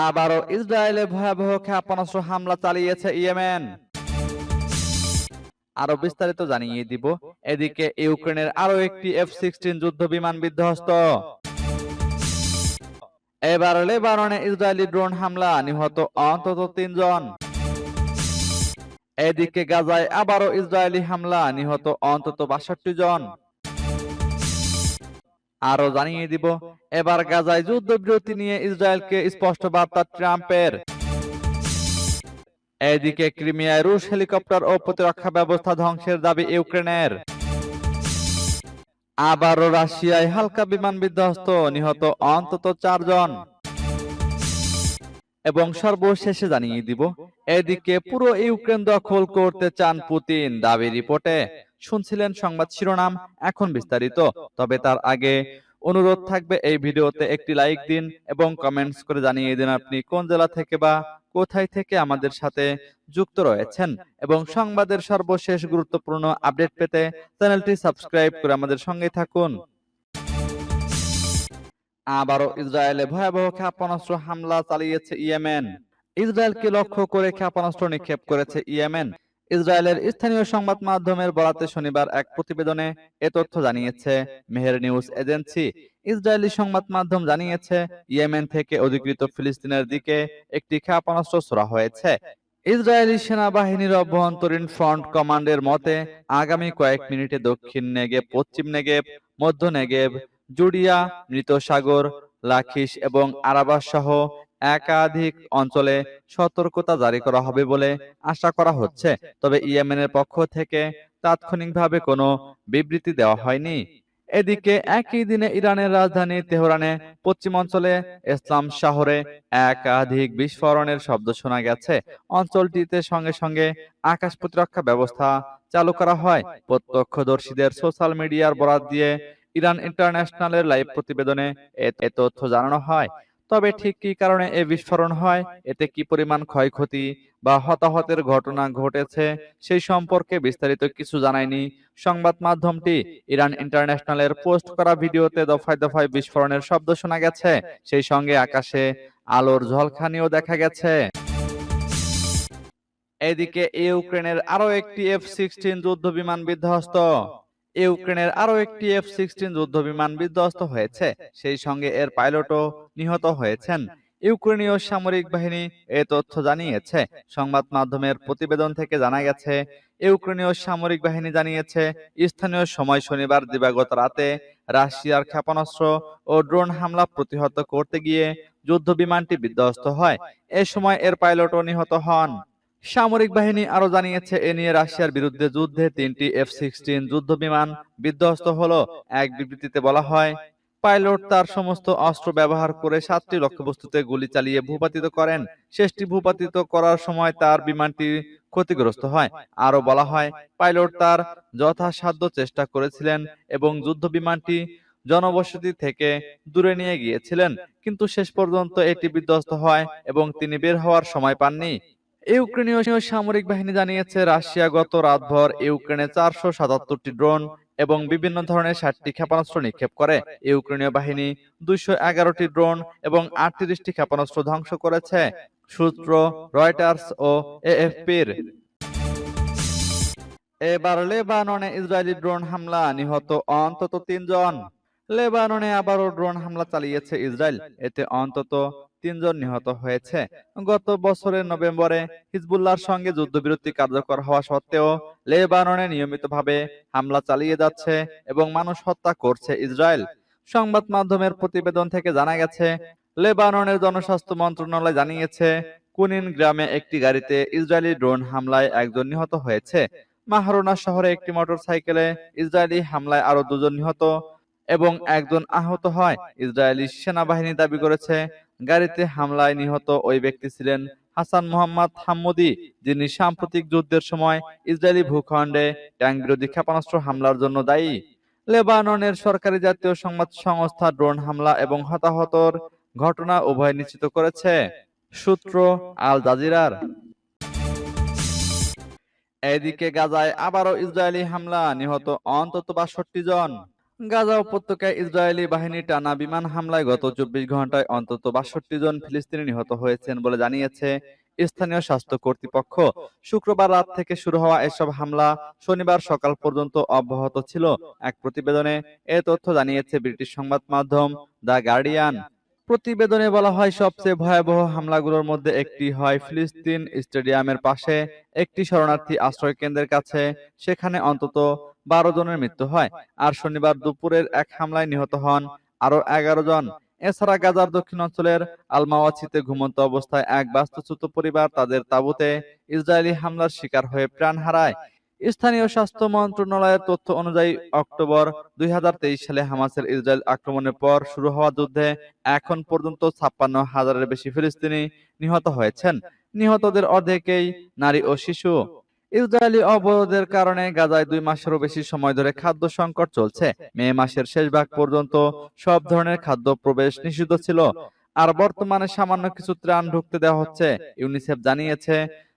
আবারও ইসরায়েলে ভয়াবহ ক্ষেপণাস্ত্র হামলা চালিয়েছে ইয়েমেন। আরও বিস্তারিত জানিয়ে দিব। এদিকে ইউক্রেনের আরও একটি এফ সিক্সটিন যুদ্ধ বিমান বিধ্বস্ত। এবার লেবাননে ইসরায়েলি ড্রোন হামলা, নিহত অন্তত তিনজন। এদিকে গাজায় আবারও ইসরায়েলি হামলা, নিহত অন্তত বাষট্টি জন। আরও জানিয়ে দিব, এবার গাজায় যুদ্ধবিরতি নিয়ে ইসরায়েলকে স্পষ্ট বার্তা ট্রাম্পের। এদিকে ক্রিমিয়ায় রুশ হেলিকপ্টার ও প্রতিরক্ষা ব্যবস্থা ধ্বংসের দাবি ইউক্রেনের। আবারও রাশিয়ায় হালকা বিমান বিধ্বস্ত, নিহত অন্তত চারজন। এবং সর্বশেষে জানিয়ে দিব, এদিকে পুরো ইউক্রেন দখল করতে চান পুতিন, দাবি রিপোর্টে। শুনছিলেন সংবাদ শিরোনাম এখন বিস্তারিত, তবে তার আগে অনুরোধ থাকবে এই ভিডিওতে একটি লাইক দিন এবং কমেন্টস করে জানিয়ে দিন আপনি কোন জেলা থেকে বা কোথায় থেকে আমাদের সাথে যুক্ত রয়েছেন এবং সংবাদের সর্বশেষ গুরুত্বপূর্ণ আপডেট পেতে চ্যানেলটি সাবস্ক্রাইব করে আমাদের সঙ্গে থাকুন। আবারও ইসরায়েলে ভয়াবহ ক্ষেপণাস্ত্র হামলা চালিয়েছে ইয়েমেন। ইসরায়েলকে লক্ষ্য করে ক্ষেপণাস্ত্র নিক্ষেপ করেছে ইয়েমেন। ইসরায়েলের স্থানীয় সংবাদ মাধ্যমের বরাতে শনিবার এক প্রতিবেদনে এ তথ্য জানিয়েছে। মেহের নিউজ এজেন্সি ইসরায়েলি সংবাদ মাধ্যম জানিয়েছে, ইয়েমেন থেকে অধিকৃত ফিলিস্তিনের দিকে একটি ক্ষেপণাস্ত্র ছোড়া হয়েছে। ইসরায়েলি সেনাবাহিনীর অভ্যন্তরীণ ফ্রন্ট কমান্ডের মতে, আগামী কয়েক মিনিটে দক্ষিণ নেগেব, পশ্চিম নেগেব, মধ্য নেগেব, জুডিয়া মৃত সাগর লাখিস এবং আরাবাস সহ একাধিক অঞ্চলে সতর্কতা জারি করা হবে বলে আশা করা হচ্ছে। তবে ইয়েমেনের পক্ষ থেকে তাৎক্ষণিকভাবে কোনো বিবৃতি দেওয়া হয়নি। এদিকে একই দিনে ইরানের রাজধানী তেহরানে পশ্চিমাঞ্চলে ইসলাম শহরে একাধিক বিস্ফোরণের শব্দ শোনা গেছে। অঞ্চলটিতে সঙ্গে সঙ্গে আকাশ প্রতিরক্ষা ব্যবস্থা চালু করা হয়। প্রত্যক্ষদর্শীদের সোশ্যাল মিডিয়ার বরাত দিয়ে ইরান ইন্টারন্যাশনালের লাইভ প্রতিবেদনে এ- এ তথ্য জানানো হয়। তবে ঠিক কি কারণে এ বিস্ফোরণ হয়? এতে কি পরিমাণ ক্ষয়ক্ষতি বা হতাহতের ঘটনা ঘটেছে সেই সম্পর্কে বিস্তারিত কিছু জানায়নি সংবাদ মাধ্যমটি। ইরান ইন্টারন্যাশনালের পোস্ট করা ভিডিওতে দফায় দফায় বিস্ফোরণের শব্দ শোনা গেছে। সেই সঙ্গে আকাশে আলোর ঝলখানিও দেখা গেছে। এদিকে ইউক্রেনের আরও একটি এফ সিক্সটিন যুদ্ধ বিমান বিধ্বস্ত। ইউক্রেনের আরও একটি এফ সিক্সটিন যুদ্ধ বিমান বিধ্বস্ত হয়েছে। সেই সঙ্গে এর পাইলটও নিহত হয়েছেন। ইউক্রেনীয় সামরিক বাহিনী এ তথ্য জানিয়েছে। সংবাদ মাধ্যমের প্রতিবেদন থেকে জানা গেছে ইউক্রেনীয় সামরিক বাহিনী জানিয়েছে স্থানীয় সময় শনিবার দিবাগত রাতে রাশিয়ার ক্ষেপণাস্ত্র ও ড্রোন হামলা প্রতিহত করতে গিয়ে যুদ্ধ বিমানটি বিধ্বস্ত হয়। এ সময় এর পাইলটও নিহত হন। সামরিক বাহিনী আরও জানিয়েছে, এ নিয়ে রাশিয়ার বিরুদ্ধে যুদ্ধে তিনটি এফ সিক্সটিন যুদ্ধ বিমান বিধ্বস্ত হলো। এক বিবৃতিতে বলা হয়, পাইলট তার সমস্ত অস্ত্র ব্যবহার করে সাতটি লক্ষ্যবস্তুতে গুলি চালিয়ে ভূপাতিত করেন। শেষটি ভূপাতিত করার সময় তার বিমানটি ক্ষতিগ্রস্ত হয়। আরও বলা হয়, পাইলট তার যথাসাধ্য চেষ্টা করেছিলেন এবং যুদ্ধ বিমানটি জনবসতি থেকে দূরে নিয়ে গিয়েছিলেন, কিন্তু শেষ পর্যন্ত এটি বিধ্বস্ত হয় এবং তিনি বের হওয়ার সময় পাননি। ইউক্রেনীয় সামরিক বাহিনী জানিয়েছে, রাশিয়া গত রাতভর ইউক্রেনে চারশো সাতাত্তরটি ড্রোন এবং বিভিন্ন ধরনের ষাটটি ক্ষেপণাস্ত্র নিক্ষেপ করে। ইউক্রেনীয় বাহিনী দুইশো এগারোটি ড্রোন এবং আটত্রিশটি ক্ষেপণাস্ত্র ধ্বংস করেছে, সূত্র রয়টার্স ও এএফপির। এবার লেবাননে ইসরায়েলি ড্রোন হামলা, নিহত অন্তত তিনজন। লেবাননে আবারও ড্রোন হামলা চালিয়েছে ইসরায়েল। এতে অন্তত তিনজন নিহত হয়েছে। গত বছরের নভেম্বরে হিজবুল্লাহর সঙ্গে যুদ্ধবিরতি কার্যকর হওয়া সত্ত্বেও লেবাননে নিয়মিতভাবে হামলা চালিয়ে যাচ্ছে এবং মানুষ হত্যা করছে ইসরায়েল। সংবাদ মাধ্যমের প্রতিবেদন থেকে জানা গেছে, লেবাননের জনস্বাস্থ্য মন্ত্রণালয় জানিয়েছে, কুনিন গ্রামে একটি গাড়িতে ইসরায়েলি ড্রোন হামলায় একজন নিহত হয়েছে। মাহরোনা শহরে একটি মোটরসাইকেলে ইসরায়েলি হামলায় আরও দুজন নিহত এবং একজন আহত হয়। ইসরায়েলি সেনাবাহিনী দাবি করেছে গাড়িতে হামলায় নিহত ওই ব্যক্তি ছিলেন হাসান মোহাম্মদ হাম্মদি, যিনি সাম্প্রতিক যুদ্ধের সময় ইসরায়েলি ভূখণ্ডে ট্যাঙ্ক বিরোধী ক্ষেপণাস্ত্র হামলার জন্য দায়ী। লেবাননের সরকারি জাতীয় সংবাদ সংস্থা ড্রোন হামলা এবং হতাহতর ঘটনা উভয় নিশ্চিত করেছে, সূত্র আল জাজিরার। এদিকে গাজায় আবারও ইসরায়েলি হামলা, নিহত অন্তত বাষট্টি জন। গাজা উপত্যকায় ইসরায়েলি বাহিনী টানা বিমান হামলায় গত চব্বিশ ঘন্টায় অন্তত বাষট্টি জন ফিলিস্তিনি নিহত হয়েছেন বলে জানিয়েছে স্থানীয় স্বাস্থ্য কর্তৃপক্ষ। শুক্রবার রাত থেকে শুরু হওয়া এসব হামলা শনিবার সকাল পর্যন্ত অব্যাহত ছিল। এক প্রতিবেদনে এ তথ্য জানিয়েছে ব্রিটিশ সংবাদ মাধ্যম দ্য গার্ডিয়ান। প্রতিবেদনে বলা হয়, সবচেয়ে ভয়াবহ হামলাগুলোর মধ্যে একটি হয় ফিলিস্তিন স্টেডিয়ামের পাশে একটি শরণার্থী আশ্রয় কেন্দ্রের কাছে, সেখানে অন্তত বারো জনের মৃত্যু হয়। আর শনিবার দুপুরের এক হামলায় নিহত হন আরও এগারো জন। এছাড়া গাজার দক্ষিণ অঞ্চলের আলমাওয়াছিতে ঘুমন্ত অবস্থায় এক বাস্তুচ্যুত পরিবার তাদের তাঁবুতে ইসরায়েলি হামলার শিকার হয়ে প্রাণ হারায়। স্থানীয় স্বাস্থ্য মন্ত্রণালয়ের তথ্য অনুযায়ী অক্টোবর দুই সালে হামাসের ইসরায়েল আক্রমণের পর শুরু হওয়া যুদ্ধে এখন পর্যন্ত ছাপ্পান্ন হাজারের বেশি ফিলিস্তিনি নিহত হয়েছেন। নিহতদের অর্ধেকেই নারী ও শিশু। ইসরায়েলি অবরোধের কারণে গাজায় দুই মাসেরও বেশি সময় ধরে খাদ্য সংকট চলছে। মে মাসের শেষ ভাগ পর্যন্ত সব ধরনের খাদ্য প্রবেশ নিষিদ্ধ ছিল। আর বর্তমানে সামান্য কিছু ত্রাণ ঢুকতে দেওয়া হচ্ছে, ইউনিসেফ জানিয়েছে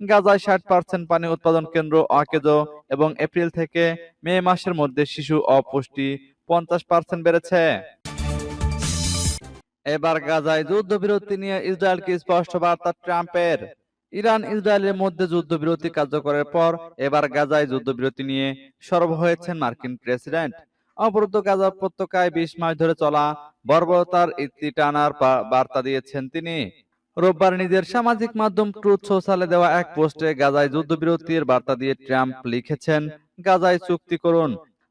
গাজায় ষাট পার্সেন্ট পানি উৎপাদন কেন্দ্র অকেজ এবং এপ্রিল থেকে মে মাসের মধ্যে শিশু অপুষ্টি পঞ্চাশ পার্সেন্ট বেড়েছে। এবার গাজায় যুদ্ধবিরতি নিয়ে ইসরায়েলকে স্পষ্ট বার্তা ট্রাম্পের। ইরান ইসরায়েলের মধ্যে যুদ্ধবিরতি কার্যকরের পর এবার গাজায় যুদ্ধবিরতি নিয়ে সরব হয়েছেন মার্কিন প্রেসিডেন্ট। অবরুদ্ধ গাজা উপত্যকায় বিশ মাস ধরে চলা বর্বরতার ইতি টানার বার্তা দিয়েছেন তিনি। রোববার নিজের সামাজিক মাধ্যম ট্রুথ সোশ্যালে দেওয়া এক পোস্টে গাজায় যুদ্ধবিরতির বার্তা দিয়ে ট্রাম্প লিখেছেন, গাজায় চুক্তি করুন,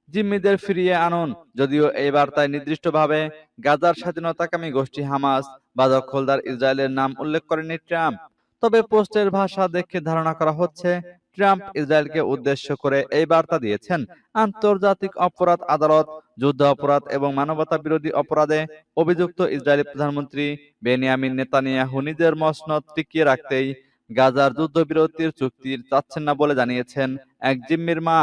জিম্মিদের ফিরিয়ে আনুন। যদিও এই বার্তায় নির্দিষ্টভাবে গাজার স্বাধীনতাকামী গোষ্ঠী হামাস বা দখলদার ইসরায়েলের নাম উল্লেখ করেনি ট্রাম্প। তবে পোস্টের ভাষা দেখে ধারণা করা হচ্ছে ট্রাম্প ইসরায়েলকে উদ্দেশ্য করে এই বার্তা দিয়েছেন। আন্তর্জাতিক অপরাধ আদালত যুদ্ধ অপরাধ এবং মানবতা বিরোধী অপরাধে অভিযুক্ত ইসরায়েলি প্রধানমন্ত্রী বেনিয়ামিন নেতানিয়াহু নিজের মসনদ টিকিয়ে রাখতেই গাজার যুদ্ধবিরতির চুক্তি চাচ্ছেন না বলে জানিয়েছেন এক জিম্মির মা।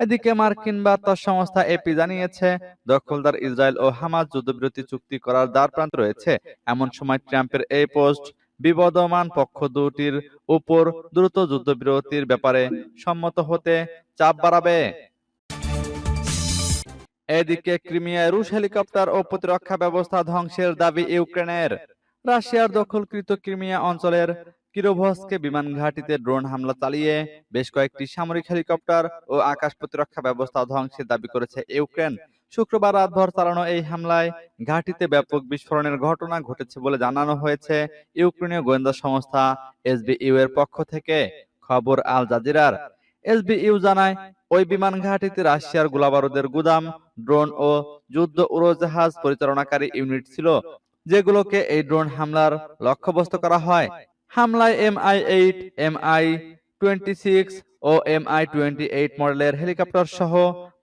এদিকে মার্কিন বার্তা সংস্থা এপি জানিয়েছে দখলদার ইসরায়েল ও হামাস যুদ্ধবিরতি চুক্তি করার দ্বার প্রান্ত রয়েছে। এমন সময় ট্রাম্পের এই পোস্ট বিবদমান পক্ষ দুটির উপর দ্রুত যুদ্ধবিরতির ব্যাপারে সম্মত হতে চাপ বাড়াবে। এদিকে ক্রিমিয়ায় রুশ হেলিকপ্টার ও প্রতিরক্ষা ব্যবস্থা ধ্বংসের দাবি ইউক্রেনের। রাশিয়ার দখলকৃত ক্রিমিয়া অঞ্চলের কিরোভস্কে বিমান ঘাঁটিতে ড্রোন হামলা চালিয়ে বেশ কয়েকটি সামরিক হেলিকপ্টার ও আকাশ প্রতিরক্ষা ব্যবস্থা ধ্বংসের দাবি করেছে ইউক্রেন। শুক্রবার রাত রাতভর চালানো এই হামলায় ঘাটিতে ব্যাপক বিস্ফোরণের ঘটনা ঘটেছে বলে জানানো হয়েছে ইউক্রেনীয় গোয়েন্দা সংস্থা এসবিইউ এর পক্ষ থেকে। খবর আল জাজিরার। এসবিইউ জানায়, ওই বিমান ঘাঁটিতে রাশিয়ার গোলাবারুদের গুদাম, ড্রোন ও যুদ্ধ উড়োজাহাজ পরিচালনাকারী ইউনিট ছিল, যেগুলোকে এই ড্রোন হামলার লক্ষ্যবস্তু করা হয়। হামলায় MI eight MI twenty six ও এমআই টোয়েন্টি এইট মডেলের হেলিকপ্টার সহ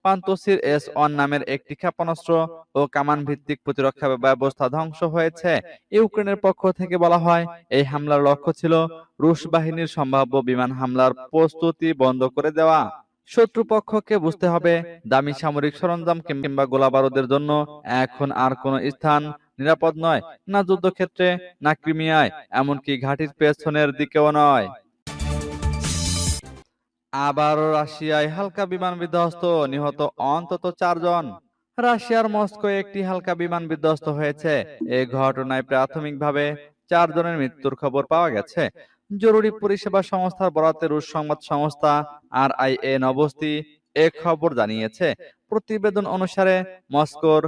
পান্তসির এস ওয়ান নামের একটি ক্ষেপণাস্ত্র ও কামান ভিত্তিক প্রতিরক্ষা ব্যবস্থা ধ্বংস হয়েছে। ইউক্রেনের পক্ষ থেকে বলা হয়, এই হামলার লক্ষ্য ছিল রুশ বাহিনীর সম্ভাব্য বিমান হামলার প্রস্তুতি বন্ধ করে দেওয়া। শত্রুপক্ষকে বুঝতে হবে, দামি সামরিক সরঞ্জাম কিংবা গোলাবারুদের জন্য এখন আর কোনো স্থান নিরাপদ নয়, না যুদ্ধক্ষেত্রে, না ক্রিমিয়ায়, এমনকি ঘাটির পেছনের দিকেও নয়। আবারও রাশিয়ায় হালকা বিমান বিধ্বস্ত, নিহত অন্তত চারজন। রাশিয়ার মস্কো একটি হালকা বিমান বিধ্বস্ত হয়েছে। এই ঘটনায় প্রাথমিকভাবে চারজনের মৃত্যুর খবর পাওয়া গেছে। জরুরি পরিষেবা সংস্থার বরাতে রুশ সংবাদ সংস্থা আর আই এ নবস্তি এ খবর জানিয়েছে। প্রতিবেদন অনুসারে মস্কোর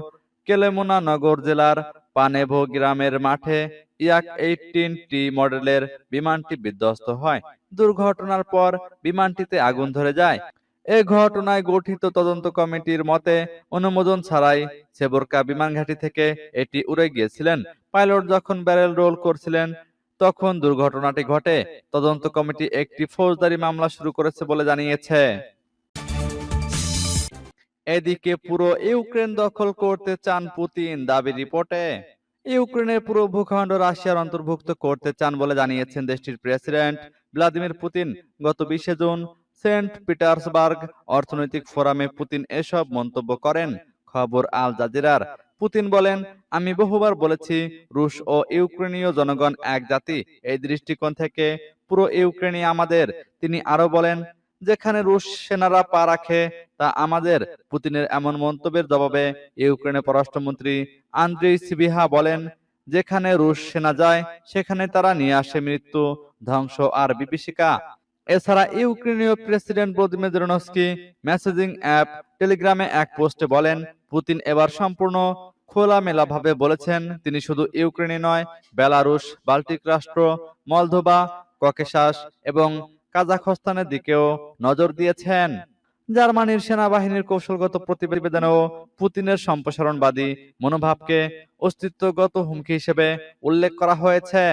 কেলেমোনা নগর জেলার পানেভো গ্রামের মাঠে ইয়াক এইটিন টি মডেলের বিমানটি বিধ্বস্ত হয়। দুর্ঘটনার পর বিমানটিতে আগুন ধরে যায়। এ ঘটনায় গঠিত তদন্ত কমিটির মতে অনুমোদন ছাড়াই সেবরকা বিমান ঘাঁটি থেকে এটি উড়ে গিয়েছিলেন। পাইলট যখন ব্যারেল রোল করছিলেন, তখন দুর্ঘটনাটি ঘটে। তদন্ত কমিটি একটি ফৌজদারি মামলা শুরু করেছে বলে জানিয়েছে। এদিকে পুরো ইউক্রেন দখল করতে চান পুতিন, দাবি রিপোর্টে। ইউক্রেনের পুরো ভূখণ্ড রাশিয়ার অন্তর্ভুক্ত করতে চান বলে জানিয়েছেন দেশটির প্রেসিডেন্ট ভ্লাদিমির পুতিন। গত বিশে জুন সেন্ট পিটার্সবার্গ অর্থনৈতিক ফোরামে পুতিন এসব মন্তব্য করেন। খবর আল জাজিরার। পুতিন বলেন, আমি বহুবার বলেছি, রুশ ও ইউক্রেনীয় জনগণ এক জাতি। এই দৃষ্টিকোণ থেকে পুরো ইউক্রেনই আমাদের। তিনি আরও বলেন যেখানে রুশ সেনারা পা রাখে, তা আমাদের পুতিনের এমন মন্তব্যের জবাবে ইউক্রেনের পররাষ্ট্রমন্ত্রী আন্দ্রেই সিবিহা বলেন, যেখানে রুশ সেনা যায়, সেখানে তারা নিয়ে আসে মৃত্যু, ধ্বংস আর বিভীষিকা। এছাড়া ইউক্রেনীয় president Vladimir Zelensky messaging app টেলিগ্রামে এক পোস্টে বলেন, পুতিন এবার সম্পূর্ণ খোলামেলাভাবে বলেছেন, তিনি শুধু ইউক্রেনে নয়, বেলারুশ, বাল্টিক রাষ্ট্র, মলদোভা, ককেশাস এবং কাজাখস্তানের দিকেও নজর দিয়েছেন। জার্মানির সেনাবাহিনীর কৌশলগত প্রতিবেদনেও পুতিনের সম্প্রসারণবাদী মনোভাবকে অস্তিত্বগত হুমকি হিসেবে উল্লেখ করা হয়েছে।